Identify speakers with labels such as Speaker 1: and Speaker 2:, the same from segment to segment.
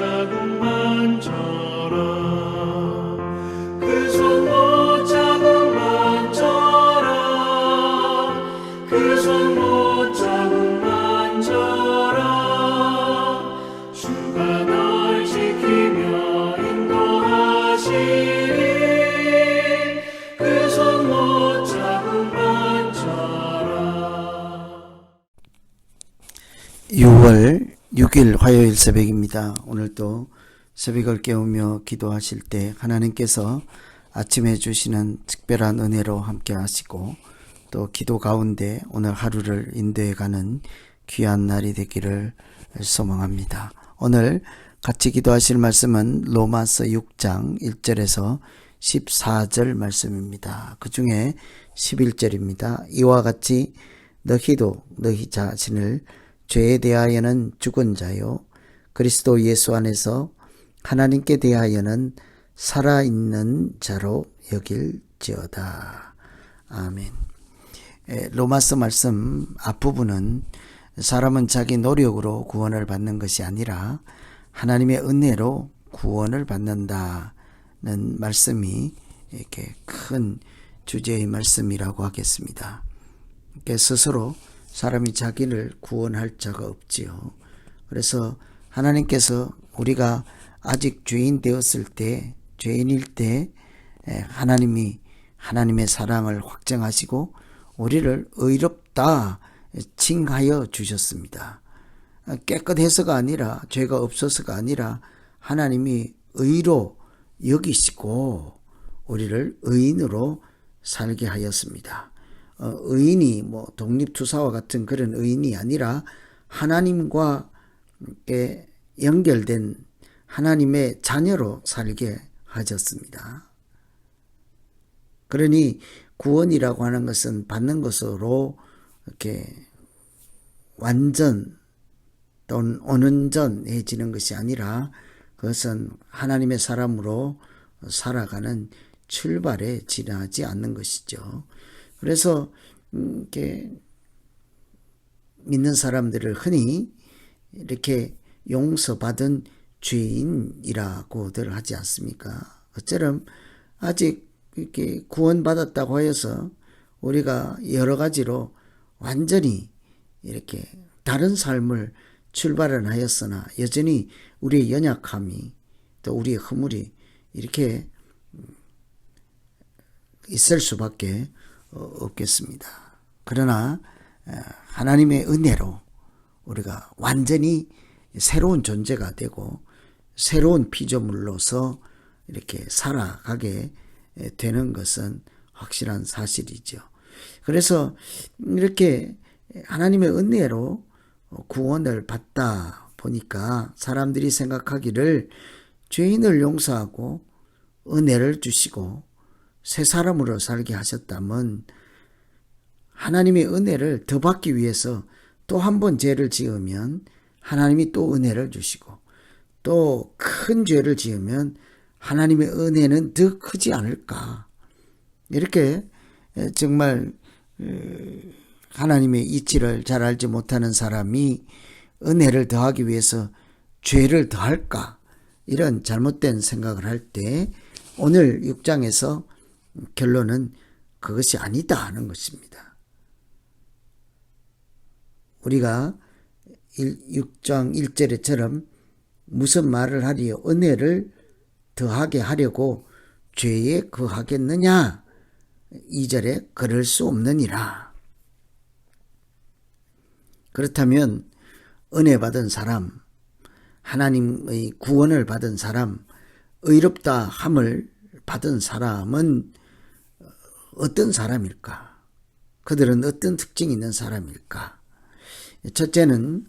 Speaker 1: 자국만처럼 그손못 자국만처럼 그손못 자국만처럼 주가 널 지키며 인도하시리. 그손못 자국만처럼
Speaker 2: 6월 6일 화요일 새벽입니다. 오늘도 새벽을 깨우며 기도하실 때 하나님께서 아침에 주시는 특별한 은혜로 함께 하시고 또 기도 가운데 오늘 하루를 인도해 가는 귀한 날이 되기를 소망합니다. 오늘 같이 기도하실 말씀은 로마서 6장 1절에서 14절 말씀입니다. 그 중에 11절입니다. 이와 같이 너희도 너희 자신을 죄에 대하여는 죽은 자요 그리스도 예수 안에서 하나님께 대하여는 살아 있는 자로 여길지어다. 아멘. 에, 로마서 말씀 앞부분은 사람은 자기 노력으로 구원을 받는 것이 아니라 하나님의 은혜로 구원을 받는다는 말씀이 이렇게 큰 주제의 말씀이라고 하겠습니다. 스스로 사람이 자기를 구원할 자가 없지요. 그래서 하나님께서 우리가 아직 죄인 되었을 때, 죄인일 때 에, 하나님이 하나님의 사랑을 확정하시고 우리를 의롭다 칭하여 주셨습니다. 깨끗해서가 아니라 죄가 없어서가 아니라 하나님이 의로 여기시고 우리를 의인으로 살게 하였습니다. 어, 의인이 뭐 독립투사와 같은 그런 의인이 아니라 하나님과 함께 연결된 하나님의 자녀로 살게 하셨습니다. 그러니 구원이라고 하는 것은 받는 것으로 이렇게 완전 또는 온전해지는 것이 아니라 그것은 하나님의 사람으로 살아가는 출발에 지나지 않는 것이죠. 그래서 음, 이렇게 믿는 사람들을 흔히 이렇게 용서받은 죄인이라고들 하지 않습니까? 어쩌면 아직 이렇게 구원받았다고 하여서 우리가 여러 가지로 완전히 이렇게 다른 삶을 출발은 하였으나 여전히 우리의 연약함이 또 우리의 허물이 이렇게 있을 수밖에 어, 없겠습니다. 그러나 하나님의 은혜로 우리가 완전히 새로운 존재가 되고 새로운 피조물로서 이렇게 살아가게 되는 것은 확실한 사실이죠. 그래서 이렇게 하나님의 은혜로 구원을 받다 보니까 사람들이 생각하기를 죄인을 용서하고 은혜를 주시고 새 사람으로 살게 하셨다면 하나님의 은혜를 더 받기 위해서 또 한 번 죄를 지으면 하나님이 또 은혜를 주시고 또 큰 죄를 지으면 하나님의 은혜는 더 크지 않을까. 이렇게 정말 하나님의 이치를 잘 알지 못하는 사람이 은혜를 더하기 위해서 죄를 더할까. 이런 잘못된 생각을 할 때 오늘 6장에서 결론은 그것이 아니다 하는 것입니다. 우리가 6장 1절에처럼 무슨 말을 하리요? 은혜를 더하게 하려고 죄에 거하겠느냐? 2절에 그럴 수 없느니라. 그렇다면 은혜 받은 사람, 하나님의 구원을 받은 사람, 의롭다 함을 받은 사람은 어떤 사람일까? 그들은 어떤 특징이 있는 사람일까? 첫째는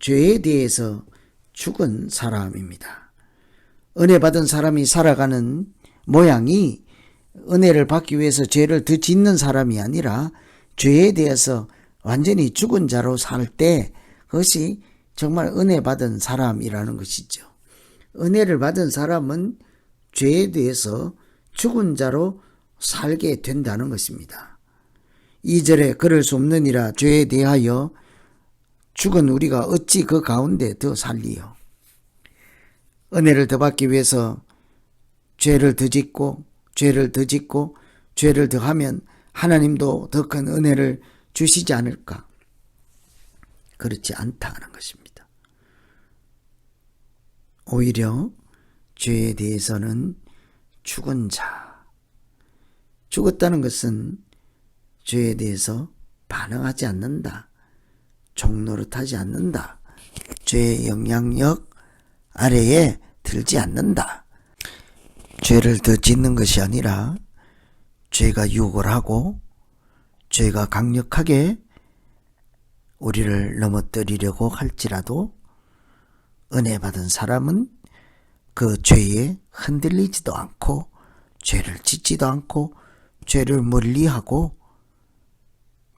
Speaker 2: 죄에 대해서 죽은 사람입니다. 은혜 받은 사람이 살아가는 모양이 은혜를 받기 위해서 죄를 더 짓는 사람이 아니라 죄에 대해서 완전히 죽은 자로 살 때 그것이 정말 은혜 받은 사람이라는 것이죠. 은혜를 받은 사람은 죄에 대해서 죽은 자로 살게 된다는 것입니다. 2절에 그럴 수 없느니라 죄에 대하여 죽은 우리가 어찌 그 가운데 더 살리요. 은혜를 더 받기 위해서 죄를 더 짓고 죄를 더 짓고 죄를 더 하면 하나님도 더 큰 은혜를 주시지 않을까? 그렇지 않다는 것입니다. 오히려 죄에 대해서는 죽은 자. 죽었다는 것은 죄에 대해서 반응하지 않는다. 종노릇하지 않는다. 죄의 영향력 아래에 들지 않는다. 죄를 더 짓는 것이 아니라 죄가 유혹을 하고 죄가 강력하게 우리를 넘어뜨리려고 할지라도 은혜 받은 사람은 그 죄에 흔들리지도 않고 죄를 짓지도 않고 죄를 멀리하고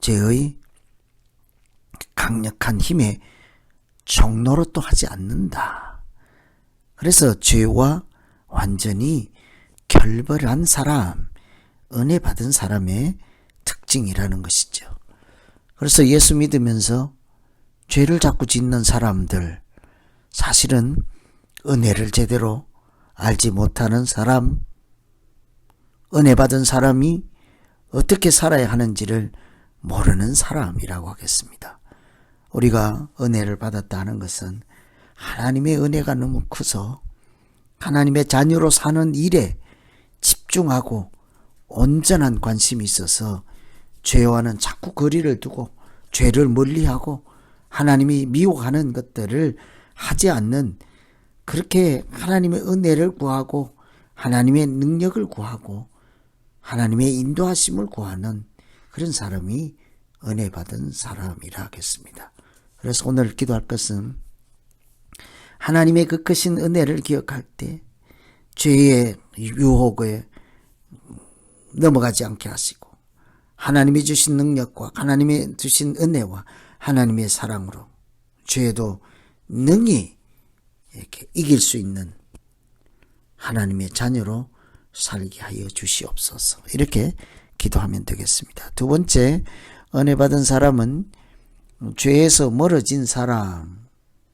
Speaker 2: 죄의 강력한 힘에 종노릇도 하지 않는다. 그래서 죄와 완전히 결별한 사람, 은혜 받은 사람의 특징이라는 것이죠. 그래서 예수 믿으면서 죄를 자꾸 짓는 사람들, 사실은 은혜를 제대로 알지 못하는 사람, 은혜 받은 사람이 어떻게 살아야 하는지를 모르는 사람이라고 하겠습니다. 우리가 은혜를 받았다 하는 것은 하나님의 은혜가 너무 커서 하나님의 자녀로 사는 일에 집중하고 온전한 관심이 있어서 죄와는 자꾸 거리를 두고 죄를 멀리하고 하나님이 미워하는 것들을 하지 않는 그렇게 하나님의 은혜를 구하고 하나님의 능력을 구하고 하나님의 인도하심을 구하는 그런 사람이 은혜 받은 사람이라 하겠습니다. 그래서 오늘 기도할 것은 하나님의 그 크신 은혜를 기억할 때 죄의 유혹에 넘어가지 않게 하시고 하나님이 주신 능력과 하나님이 주신 은혜와 하나님의 사랑으로 죄도 능히 이렇게 이길 수 있는 하나님의 자녀로 살게 하여 주시옵소서. 이렇게 기도하면 되겠습니다. 두 번째, 은혜 받은 사람은 죄에서 멀어진 사람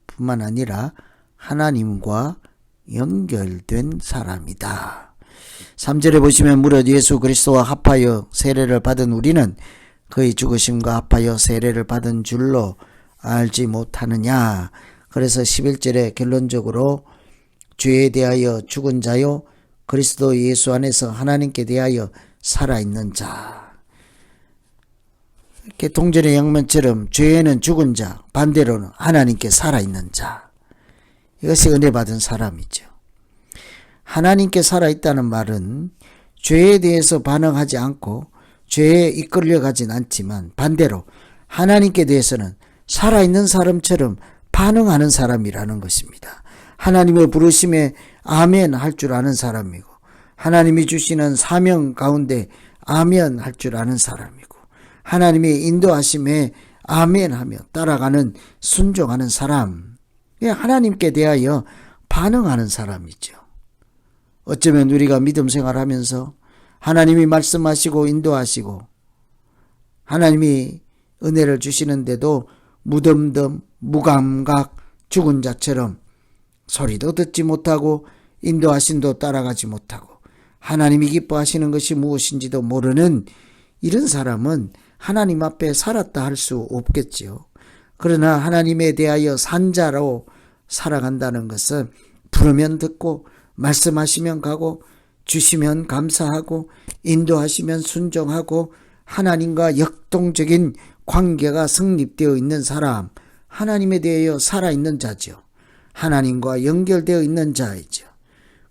Speaker 2: 뿐만 아니라 하나님과 연결된 사람이다. 3절에 보시면 무릇 예수 그리스도와 합하여 세례를 받은 우리는 그의 죽으심과 합하여 세례를 받은 줄로 알지 못하느냐. 그래서 11절에 결론적으로 죄에 대하여 죽은 자요 그리스도 예수 안에서 하나님께 대하여 살아있는 자. 이렇게 동전의 양면처럼 죄에는 죽은 자, 반대로는 하나님께 살아있는 자. 이것이 은혜 받은 사람이죠. 하나님께 살아있다는 말은 죄에 대해서 반응하지 않고 죄에 이끌려 가진 않지만 반대로 하나님께 대해서는 살아있는 사람처럼 반응하는 사람이라는 것입니다. 하나님의 부르심에 아멘 할 줄 아는 사람이고 하나님이 주시는 사명 가운데 아멘 할 줄 아는 사람이고 하나님의 인도하심에 아멘 하며 따라가는 순종하는 사람 하나님께 대하여 반응하는 사람이죠. 어쩌면 우리가 믿음 생활하면서 하나님이 말씀하시고 인도하시고 하나님이 은혜를 주시는데도 무덤덤 무감각 죽은 자처럼 소리도 듣지 못하고 인도하신도 따라가지 못하고 하나님이 기뻐하시는 것이 무엇인지도 모르는 이런 사람은 하나님 앞에 살았다 할 수 없겠지요. 그러나 하나님에 대하여 산자로 살아간다는 것은 부르면 듣고 말씀하시면 가고 주시면 감사하고 인도하시면 순종하고 하나님과 역동적인 관계가 성립되어 있는 사람, 하나님에 대하여 살아있는 자죠. 하나님과 연결되어 있는 자이죠.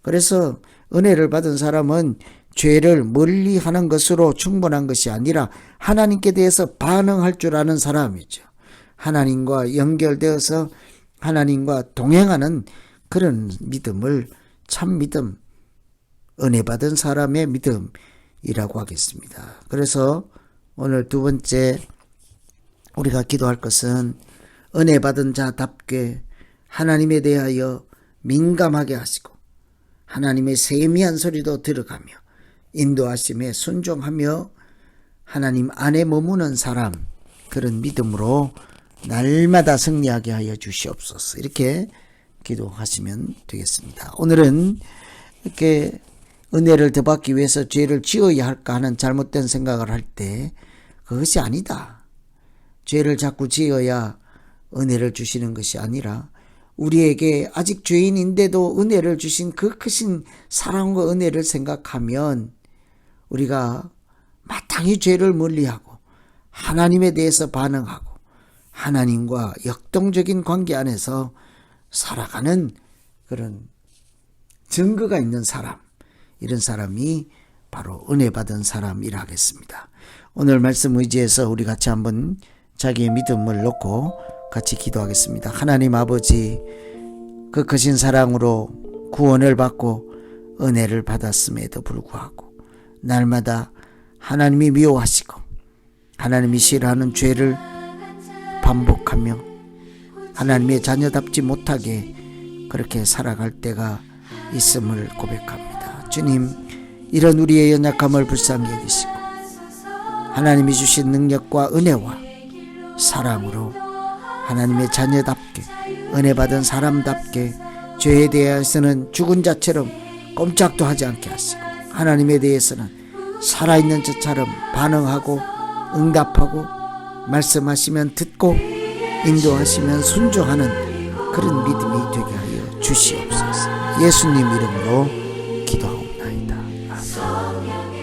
Speaker 2: 그래서 은혜를 받은 사람은 죄를 멀리 하는 것으로 충분한 것이 아니라 하나님께 대해서 반응할 줄 아는 사람이죠. 하나님과 연결되어서 하나님과 동행하는 그런 믿음을 참 믿음, 은혜 받은 사람의 믿음이라고 하겠습니다. 그래서 오늘 두 번째 우리가 기도할 것은 은혜 받은 자답게 하나님에 대하여 민감하게 하시고 하나님의 세미한 소리도 들어가며 인도하심에 순종하며 하나님 안에 머무는 사람 그런 믿음으로 날마다 승리하게 하여 주시옵소서. 이렇게 기도하시면 되겠습니다. 오늘은 이렇게 은혜를 더 받기 위해서 죄를 지어야 할까 하는 잘못된 생각을 할 때 그것이 아니다. 죄를 자꾸 지어야 은혜를 주시는 것이 아니라 우리에게 아직 죄인인데도 은혜를 주신 그 크신 사랑과 은혜를 생각하면 우리가 마땅히 죄를 멀리하고 하나님에 대해서 반응하고 하나님과 역동적인 관계 안에서 살아가는 그런 증거가 있는 사람, 이런 사람이 바로 은혜 받은 사람이라 하겠습니다. 오늘 말씀 의지해서 우리 같이 한번 자기의 믿음을 놓고 같이 기도하겠습니다. 하나님 아버지, 그 크신 사랑으로 구원을 받고 은혜를 받았음에도 불구하고 날마다 하나님이 미워하시고 하나님이 싫어하는 죄를 반복하며 하나님의 자녀답지 못하게 그렇게 살아갈 때가 있음을 고백합니다. 주님, 이런 우리의 연약함을 불쌍히 여기시고 하나님이 주신 능력과 은혜와 사랑으로 하나님의 자녀답게 은혜 받은 사람답게 죄에 대해서는 죽은 자처럼 꼼짝도 하지 않게 하시고 하나님에 대해서는 살아있는 자처럼 반응하고 응답하고 말씀하시면 듣고 인도하시면 순종하는 그런 믿음이 되게 하여 주시옵소서. 예수님 이름으로 기도하옵나이다. 아멘.